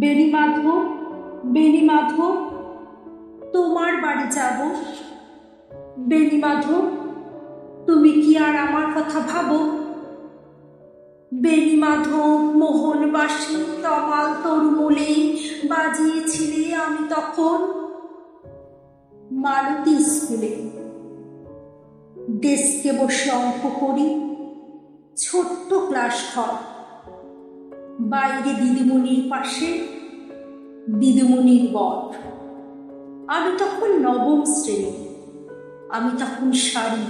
বেনি মাধব বেনি মাধব, তোমার বাড়ি যাব। বেনি মাধব, তুমি কি আর আমার কথা ভাবো? বেনি মাধব, মোহনবাসী, তমাল তরুমলে, বাজিয়েছিলে আমি তখন মালতী স্কুলে। ডেস্কে বসে অঙ্ক করি, ছোট্ট ক্লাস ঘর। বাইরে দিদিমণির পাশে দিদিমণির বট আমি তখন নবম শ্রেণি। আমি তখন শাড়ি,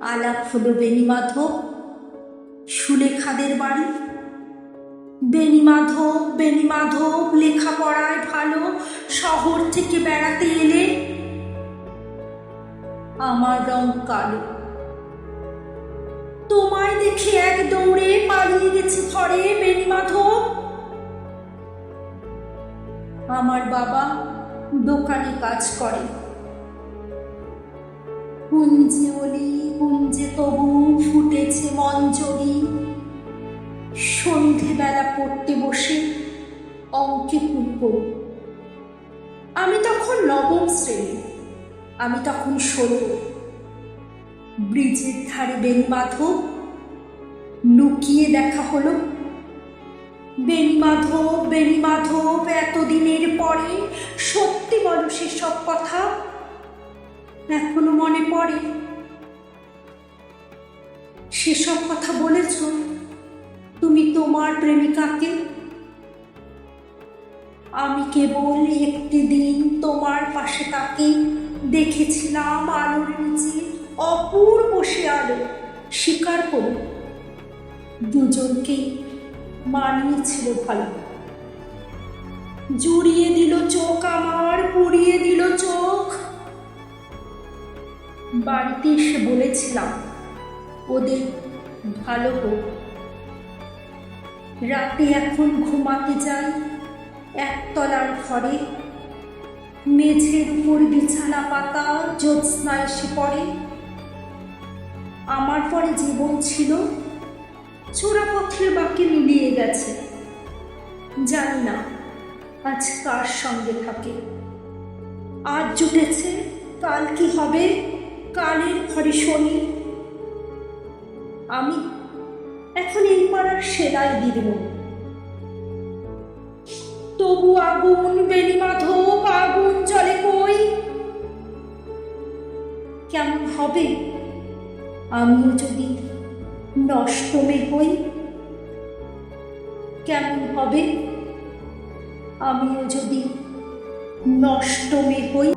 আলাপ হলো বেণীমাধব সুলেখাদের বাড়ি। বেণীমাধব বেণীমাধব লেখাপড়ায় ভালো, শহর থেকে বেড়াতে এলে আমার রং কালো। দেখে এক দৌড়ে পালিয়ে গেছি ঘরে বেণীমাধব। আমার বাবা দোকানে কাজ করে। কুঞ্জে অলি কুঞ্জে তবু ফুটেছে মঞ্জরি। সন্ধেবেলা পড়তে বসে অঙ্কে ফুল আমি তখন নবম শ্রেণি, আমি তখন ষোলো। ব্রিজের ধারে বেণীমাধব লুকিয়ে দেখা হলো। বেণীমাধব বেণীমাধব এতদিনের পরে সত্যি বলো সেসব কথা এখনও মনে পড়ে। সেসব কথা বলেছ? তুমি তোমার প্রেমিকাকে? আমি কেবল একটি দিন তোমার পাশে তাকে দেখেছিলাম আলোর নিচে, অপূর্ব সে আলো স্বীকার করো দুজনকেই মানিয়েছিল ভালো। জুড়িয়ে দিল চোখ আমার, পুড়িয়ে দিল চোখ। বাড়িতে এসে বলেছিলাম, ওদের ভালো হোক। রাতে এখন ঘুমাতে যাই, একতলার ঘরে। মেঝের উপর বিছানা পাতা জ্যোৎস্না এসে পড়ে আমার পরে জীবন ছিল চোরাপথের বাকি মিলিয়ে গেছে। জানি না আজ কার সঙ্গে থাকে। আজ জুটেছে, কাল কি হবে? কালের ঘরে শনি। আমি এখন এই পাড়ার সেলাই দিব তবু আগুন বেণীমাধব আগুন জলে কই? কেমন হবে? আমিও যদি নষ্টমে হই। কেমন হবে? আমিও যদি নষ্টমে হই